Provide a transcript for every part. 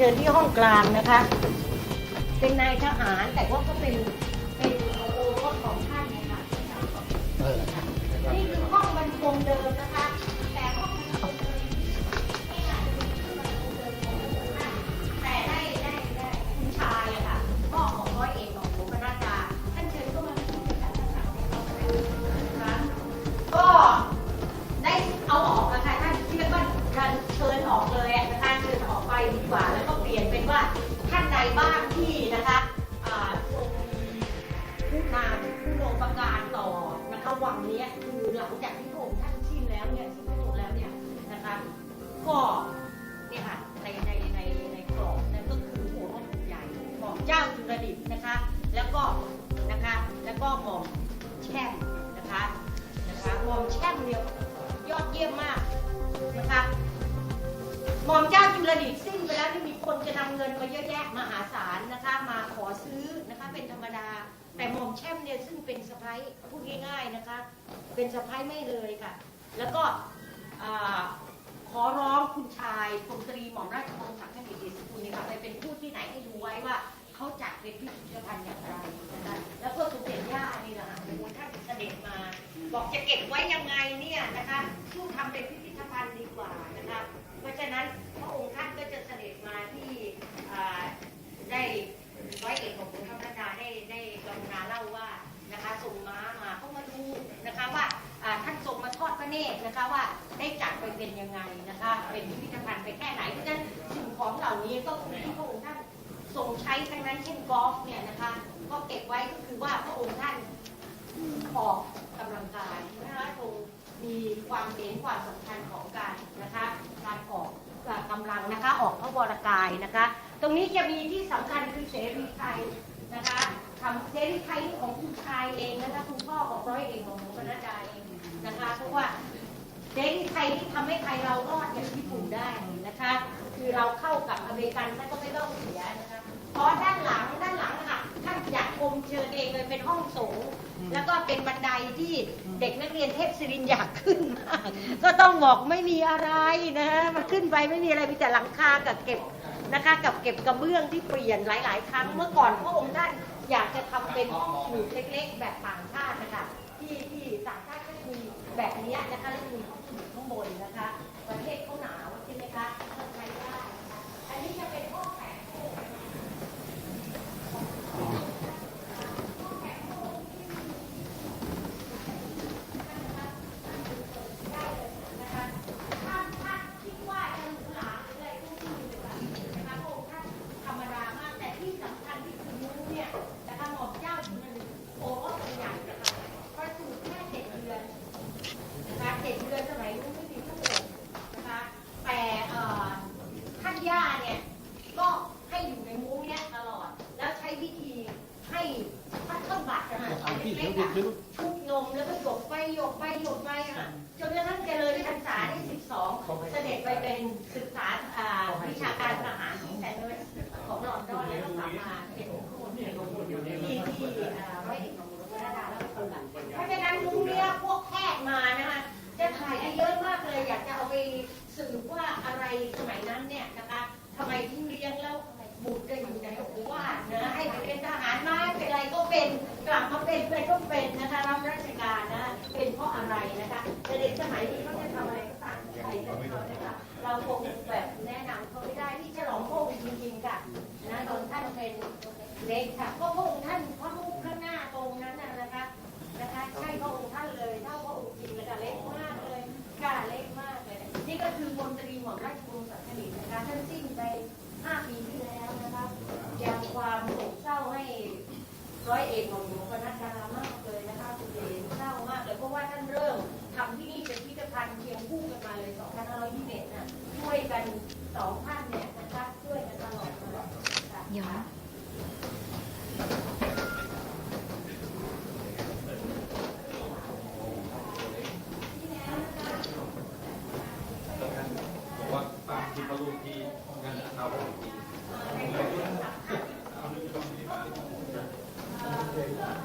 เชิญที่ห้องกลางนะคะ เป็นนายทหารแต่ว่าก็เป็นเป็นโอรสของท่านเนี่ยค่ะเออนี่คือห้องบรรทมเดิมนะคะ นะคะวังนี้คือหลังจากที่พระองค์ท่านสิ้นแล้วเนี่ยสิ้นพระชนแล้วเนี่ยนะคะก็เนี่ยค่ะในในในในกรอบนั่นก็คือหัวรถใหญ่หม่อมเจ้าจุลดิตนะคะ แล้วก็นะคะแล้วก็หม่อมแช่มนะคะนะคะหม่อมแช่มเนี่ยยอดเยี่ยมมากนะคะหม่อมเจ้าจุลดิตสิ้นไปแล้วที่มีคนจะนำเงินมาเยอะแยะมหาศาลนะคะ มาขอซื้อนะคะเป็นธรรมดา แต่หม่อมแช่มเนี่ยซึ่งเป็นสะพ้ายพูดง่ายๆนะคะ เป็นสะพ้ายไม่เลยค่ะ แล้วก็ขอร้องคุณชายพลตรีหม่อมราชวงศ์ศักดิ์เดชสกุลเนี่ยค่ะไปเป็นผู้ที่ไหนให้ดูไว้ว่าเขาจัดเป็นพิพิธภัณฑ์อย่างไรนะคะแล้วก็สมเด็จย่านี่แหละค่ะโอ้โหท่านเสด็จมา บอกจะเก็บไว้ยังไงเนี่ยนะคะช่วทำเป็นพิพิธภัณฑ์ดีกว่านะคะเพราะฉะนั้นพระองค์ท่านก็จะเสด็จมาที่ได้ร้อยเอกของ ว่าได้จัดไปเป็นยังไงนะคะ เป็นพิพิธภัณฑ์ไปแค่ไหนเพราะฉะนั้นสิ่งของเหล่านี้ก็คือที่พระองค์ท่านทรงใช้ทั้งนั้นเช่นกอล์ฟเนี่ยนะคะ ก็เก็บไว้ก็คือว่าพระองค์ท่านออกกำลังกายนะคะคงมีความเห็นความสำคัญของการนะคะการออกกำลังนะคะออกพระวรกายนะคะ ตรงนี้จะมีที่สำคัญคือเสรีไทยนะคะทำเสรีไทยของคุณชายเองนะคะคุณพ่อของร้อยเอกของหลวงพระนาดาเองนะคะเพราะว่า เสรีไทยที่ทำให้ไทยเรารอดอย่างญี่ปุ่นได้นะคะ คือเราเข้ากับอเมริกันท่านก็ไม่ต้องเสียนะคะเพราะด้านหลังด้านหลังค่ะท่านอยากชมเชิญเองเลยเป็นห้องโถงแล้วก็เป็นบันไดที่เด็กนักเรียนเทพศิรินทร์อยากขึ้นมากก็ต้องบอกไม่มีอะไรนะฮะมันขึ้นไปไม่มีอะไรมีแต่หลังคากับเก็บนะคะกับเก็บกระเบื้องที่เปลี่ยนหลาย ๆ ครั้งเมื่อก่อนพระองค์ท่านอยากจะทำเป็นห้องสมุดเล็ก ๆ แบบต่างชาตินะคะที่ที่ต่างชาติก็มีแบบเนี้ยนะคะแล้วมี บนนะคะ ประเทศเขาหนาวใช่ไหมคะก็ใช้ได้นะคะอันนี้จะเป็นห้องแขกโต๊ะ นะคะถ้าถ้าคิดว่าจะหรูหราหรืออะไรก็คือแบบนะคะพระองค์ท่านธรรมดามากแต่ที่สำคัญที่คือมุ้งเนี่ยนะคะหม่อมเจ้าจุลนิตโอ้ก็เป็นใหญ่นะคะประสูติแค่เจ็ดเดือนนะคะเจ็ดเดือนสมัยนู้นไม่มีผู้ป่วยนะคะแต่เอ่อท่านย่าเนี่ยก็ให้อยู่ในมุ้งเนี่ยตลอด แล้วใช้วิธีให้พัดต้นบัตรนะคะเล็กๆอะ ชุบนมแล้วก็หยดไปหยดไปหยดไปอะจนกระทั่งเจริญพรรษาที่ 12 เสด็จไปเป็นศึกษาอ่าวิชาการทหารที่แสนเลิศของลอนดอนแล้วก็กลับ มาเป็นคนที่ที่อ่าร้อยเอกของหลวงพระราชาแล้วก็คนละเพราะฉะนั้นมุ้งเนี้ยพวกแพทย์มานะคะจะถ่ายได้เยอะมากเลยอยากจะเอาไปสืบว่าอะไรสมัยนั้นเนี่ยนะคะทำไมที่เลี้ยงแล้วบุตรได้อยู่ในโอวาทนะให้ไปเป็นทหารมาเป็นอะไรก็เป็นกลับมาเป็นอะไรก็เป็นนะคะรับราชการนะเป็นเพราะอะไรนะคะแต่เด็กสมัยนี้เขาจะทำอะไรก็ตามใจเขานะคะเราคง มนตรีหม่องราชวงศ์สักดิ์สิทธิ์นะคะท่านสิ้นไป 5 ปีที่แล้วนะคะยังความโศกเศร้าให้ร้อยเอกของหลวงพระนัดดามากเลยนะคะคุณเดชเศร้ามากเลยเพราะว่าท่านเริ่มทำที่นี่เป็นพิพิธภัณฑ์เคียงคู่กันมาเลย2521น่ะช่วยกันสองท่านเนี่ยนะคะช่วยกันตลอดมาค่ะกว่าตามที่พระรูปที่งานเอา งอะ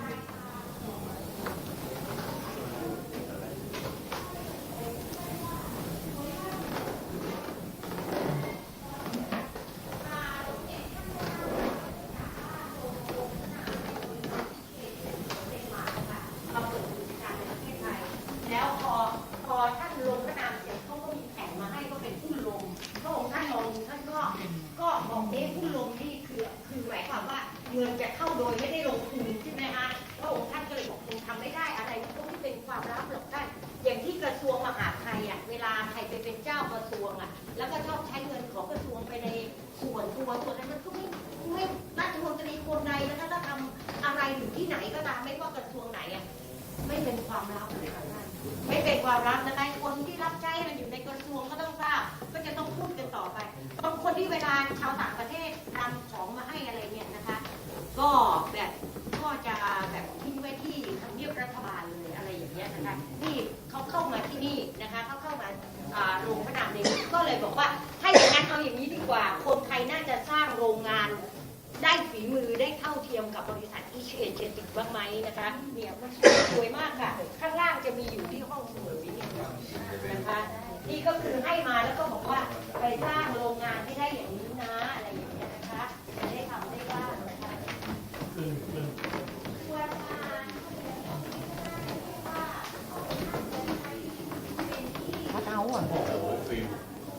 แล้วก็ชอบใช้เงินของกระทรวงไปในส่วนตัวส่วนนั้นมันก็ไม่ไม่รัฐมนตรีคนใดนะคะถ้าทำอะไรอยู่ที่ไหนก็ตามไม่ว่ากระทรวงไหนอะไม่เป็นความลับเลยค่ะท่านไม่เป็นความลับนะ นะคะเนี่ยมันสวยมากค่ะ ข้างล่างจะมีอยู่ที่ห้องสมุดวิทยานะคะนี่ก็คือให้มาแล้วก็บอกว่าไปสร้างโรงงานให้ได้อย่างนี้นะอะไรอย่างเงี้ยนะคะจะได้ทำได้บ้างนะคะพัดเอาอะโอ้โหฟิว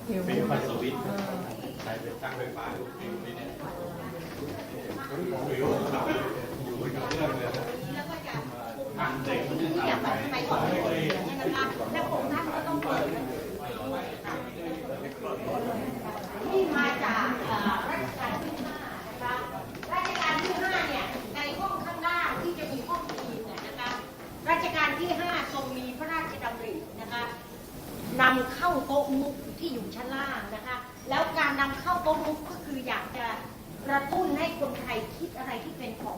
ผิวฟิวไฟสวิตช์ใช้เป็นตั้งไฟฟ้าลูกฟิวนี่เนี่ยฟิวขับอยู่กับเครื่องเลย นะทางเด็กมันจะเนี่ยทำไปนไปก่อนเลยนะคะแล้วผมท่านก็ต้องเปิดนี่มาจากรัชกาลที่ห้านะคะรัชกาลที่ห้าเนี่ยในห้องข้างล่างที่จะมีห้องจีนเนี่ยนะคะรัชกาลที่ห้าทรงมีพระราชดำรินะคะนำเข้าโต๊ะมุกที่อยู่ชั้นล่างนะคะ แล้วการนำเข้าโต๊ะมุกก็คืออยากจะกระตุ้นให้คนไทยคิดอะไรที่เป็นของ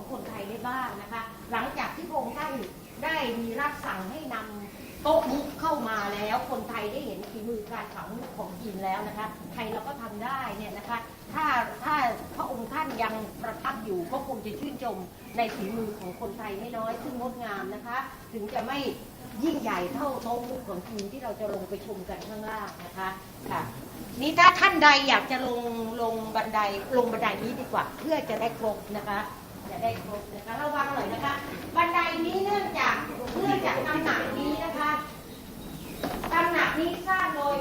สั่งให้นำโต๊ะมุกเข้ามาแล้ว คนไทยได้เห็นฝีมือการฝังมุกของจีนแล้วนะคะ ไทยเราก็ทำได้เนี่ยนะคะ ถ้าถ้าพระองค์ท่านยังประทับอยู่ก็คงจะชื่นชมในฝีมือของคนไทยไม่น้อยซึ่งงดงามนะคะ ถึงจะไม่ยิ่งใหญ่เท่าโต๊ะมุกของทีมที่เราจะลงไปชมกันข้างล่างนะคะค่ะนี่ถ้าท่านใดอยากจะลงลงบันไดลงบันไดนี้ดีกว่า เพื่อจะได้ครบนะคะ จะได้ครบนะคะระวังหน่อยนะคะ บันไดนี้เนื่องจากเนื่องจากตำหนักนี้นะคะตำหนักนี้สร้างโดย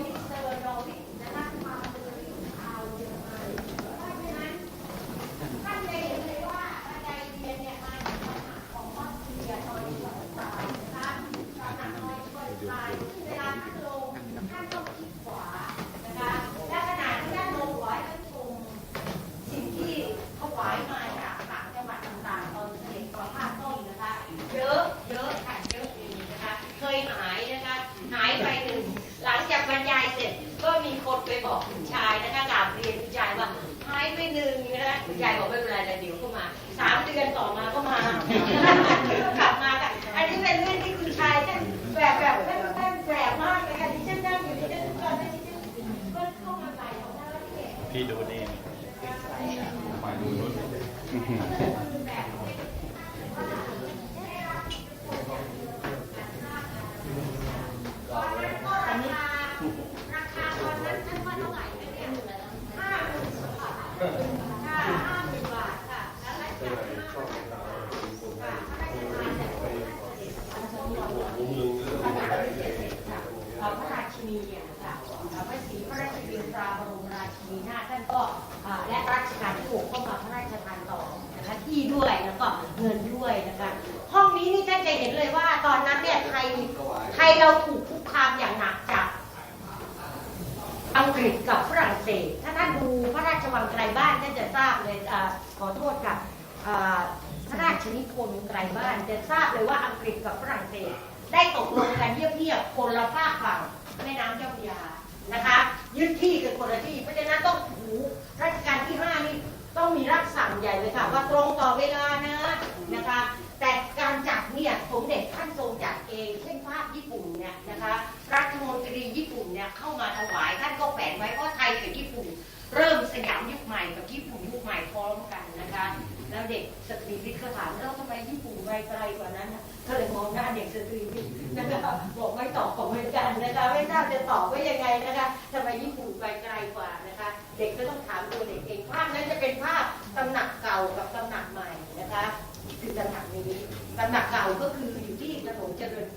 ที่เห็นพี่ดูนี่มาดูนู่น ราคาราคาตอนนั้นท่านว่าเท่าไหร่นะเนี่ยห้าหมื่นบาทค่ะห้าหมื่นบาทค่ะแล้วรัชกาลที่ห้าค่ะพระราชทานแต่คนละเจ็ดพันสองร้อย พระบาทสมเด็จค่ะเอ่อพระราชินีอะค่ะเอ่อพระศรีพระราชบิณฑราบรมราชินีนาถท่านก็อ่าและรัชกาลที่หกก็มาพระราชทานต่อนะคะ ที่ด้วยแล้วก็เงินด้วยนะคะห้องนี้นี่ท่านจะเห็นเลยว่าตอนนั้นเนี่ยไทยไทยเราถูกคุกคามอย่างหนักจากอังกฤษกับฝรั่งเศส ถ้าท่านดูพระราชวังไกลบ้านท่านจะทราบเลยอขอโทษค่ะอ่าพระราชนิพนธ์ไกลบ้านจะทราบเลยว่าอังกฤษกับฝรั่งเศส ได้ตกลงกันเยียบๆคนละฝากฝั่งแม่น้ำเจ้าพระยานะคะยึดที่กันคนละที่เพราะฉะนั้นต้องหูรัชกาลที่ห้านี่ ต้องมีรับสั่งใหญ่เลยค่ะ ว่าตรงต่อเวลานะนะคะ แต่การจัดเนี่ยสมเด็จท่านทรงจัดเอง เช่นภาพญี่ปุ่นเนี่ยนะคะ เด็กก็ต้องถามตัวเด็กเองภาพนั้นจะเป็นภาพตำหนักเก่ากับตำหนักใหม่นะคะคือตำหนักนี้ตำหนักเก่าก็คืออยู่ที่ถนนเจริญ